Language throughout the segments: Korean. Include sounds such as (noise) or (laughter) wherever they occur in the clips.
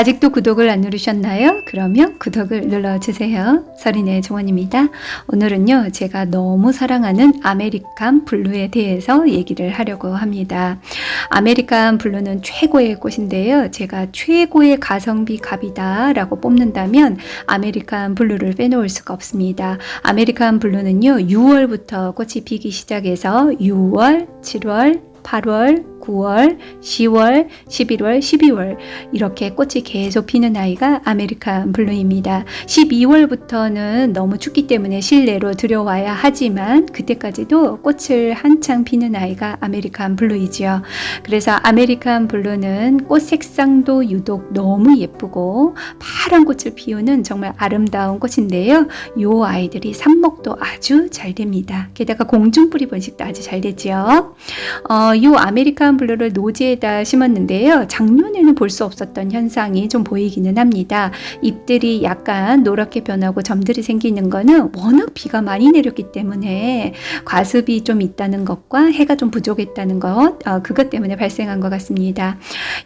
아직도 구독을 안 누르셨나요? 그러면 구독을 눌러주세요. 서린의 정원입니다. 오늘은요, 제가 너무 사랑하는 아메리칸 블루에 대해서 얘기를 하려고 합니다. 아메리칸 블루는 최고의 꽃인데요. 제가 최고의 가성비 갑이다 라고 뽑는다면 아메리칸 블루를 빼놓을 수가 없습니다. 아메리칸 블루는요, 6월부터 꽃이 피기 시작해서 6월, 7월, 8월, 9월, 10월, 11월, 12월 이렇게 꽃이 계속 피는 아이가 아메리칸 블루입니다. 12월부터는 너무 춥기 때문에 실내로 들여와야 하지만 그때까지도 꽃을 한창 피는 아이가 아메리칸 블루이지요. 그래서 아메리칸 블루는 꽃 색상도 유독 너무 예쁘고 파란 꽃을 피우는 정말 아름다운 꽃인데요. 요 아이들이 삽목도 아주 잘 됩니다. 게다가 공중뿌리 번식도 아주 잘 되지요. 어, 요 아메리칸 블루를 노지에다 심었는데요. 작년에는 볼 수 없었던 현상이 좀 보이기는 합니다. 잎들이 약간 노랗게 변하고 점들이 생기는 거는 워낙 비가 많이 내렸기 때문에 과습이 좀 있다는 것과 해가 좀 부족했다는 것, 어, 그것 때문에 발생한 것 같습니다.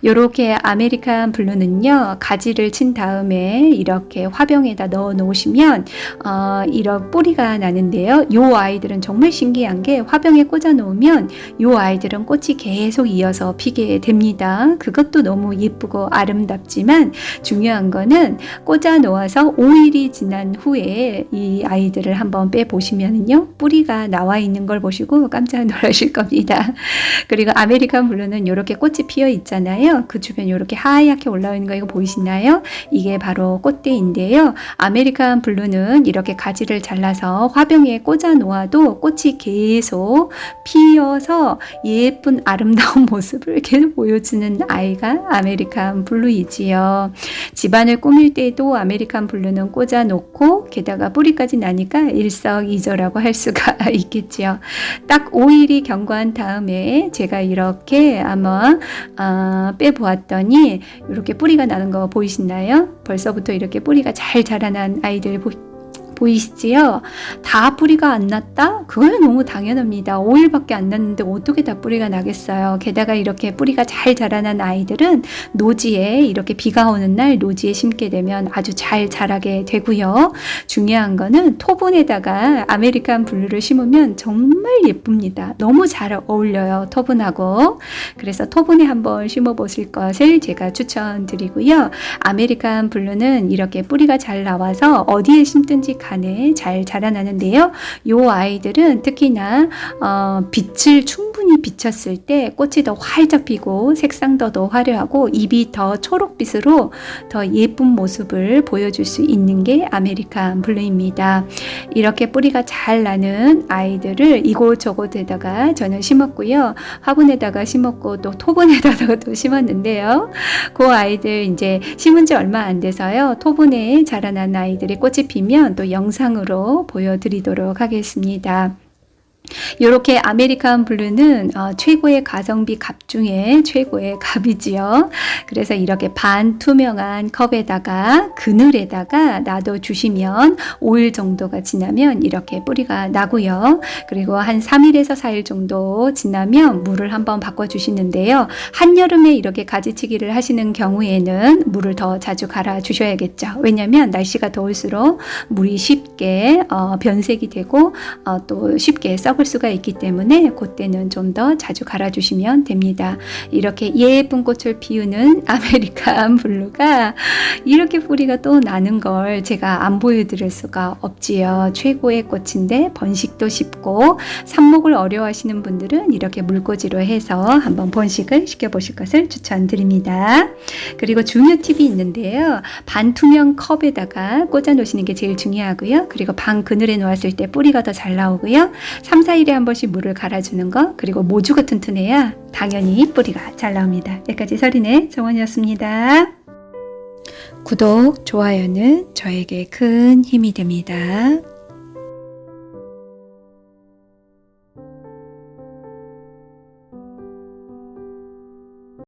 요렇게 아메리칸 블루는요, 가지를 친 다음에 이렇게 화병에다 넣어 놓으시면, 어, 이런 뿌리가 나는데요. 요 아이들은 정말 신기한 게 화병에 꽂아 놓으면 요 아이들은 꽃이 계속 이어서 피게 됩니다. 그것도 너무 예쁘고 아름답지만 중요한 거는 꽂아 놓아서 5일이 지난 후에 이 아이들을 한번 빼 보시면은요. 뿌리가 나와 있는 걸 보시고 깜짝 놀라실 겁니다. 그리고 아메리칸 블루는 이렇게 꽃이 피어 있잖아요. 그 주변 이렇게 하얗게 올라와 있는 거 이거 보이시나요? 이게 바로 꽃대인데요. 아메리칸 블루는 이렇게 가지를 잘라서 화병에 꽂아 놓아도 꽃이 계속 피어서 예쁜 아름다운 (laughs) 모습을 계속 보여주는 아이가 아메리칸 블루이지요. 집안을 꾸밀 때도 아메리칸 블루는 꽂아 놓고 게다가 뿌리까지 나니까 일석이조라고 할 수가 (laughs) 있겠지요. 딱 5일이 경과한 다음에 제가 이렇게 아마 아, 빼보았더니 이렇게 뿌리가 나는 거 보이시나요? 벌써부터 이렇게 뿌리가 잘 자라난 아이들 보, 보이시지요? 다 뿌리가 안 났다? 그거는 너무 당연합니다. 5일밖에 안 났는데 어떻게 다 뿌리가 나겠어요? 게다가 이렇게 뿌리가 잘 자라난 아이들은 노지에 이렇게 비가 오는 날 노지에 심게 되면 아주 잘 자라게 되고요. 중요한 거는 토분에다가 아메리칸 블루를 심으면 정말 예쁩니다. 너무 잘 어울려요. 토분하고. 그래서 토분에 한번 심어 보실 것을 제가 추천드리고요. 아메리칸 블루는 이렇게 뿌리가 잘 나와서 어디에 심든지 간에 잘 자라나는데요. 요 아이들은 특히나 어, 빛을 충분히 비쳤을 때 꽃이 더 활짝 피고 색상도 더 화려하고 잎이 더 초록빛으로 더 예쁜 모습을 보여줄 수 있는 게 아메리칸 블루입니다. 이렇게 뿌리가 잘 나는 아이들을 이곳저곳에다가 저는 심었고요. 화분에다가 심었고 또 토분에다가 또 (laughs) 심었는데요. 그 아이들 이제 심은 지 얼마 안 돼서요. 토분에 자라난 아이들이 꽃이 피면 또 영상으로 보여드리도록 하겠습니다. 이렇게 아메리칸 블루는 어, 최고의 가성비 값 중에 최고의 (laughs) 값이지요. 그래서 이렇게 반투명한 컵에다가 그늘에다가 놔둬 주시면 5일 정도가 지나면 이렇게 뿌리가 나고요. 그리고 한 3일에서 4일 정도 지나면 물을 한번 바꿔 주시는데요. 한여름에 이렇게 가지치기를 하시는 경우에는 물을 더 자주 갈아 주셔야겠죠. 왜냐하면 날씨가 더울수록 물이 쉽게 어, 변색이 되고 어, 또 쉽게 썩을 수가 있기 때문에 그때는 좀 더 자주 갈아주시면 됩니다. 이렇게 예쁜 꽃을 피우는 아메리칸 블루가 이렇게 뿌리가 또 나는 걸 제가 안 보여드릴 수가 없지요. 최고의 꽃인데 번식도 쉽고 삽목을 어려워하시는 분들은 이렇게 물꽂이로 해서 한번 번식을 시켜보실 것을 추천드립니다. 그리고 중요 팁이 있는데요. 반투명 컵에다가 꽂아 놓으시는 게 제일 중요하고요. 그리고 방 그늘에 놓았을 때 뿌리가 더 잘 나오고요. 3, 4일에 한 번씩 물을 갈아주는 거 그리고 모주가 튼튼해야 당연히 뿌리가 잘 나옵니다. 여기까지 서린의 정원이었습니다. 구독, 좋아요는 저에게 큰 힘이 됩니다.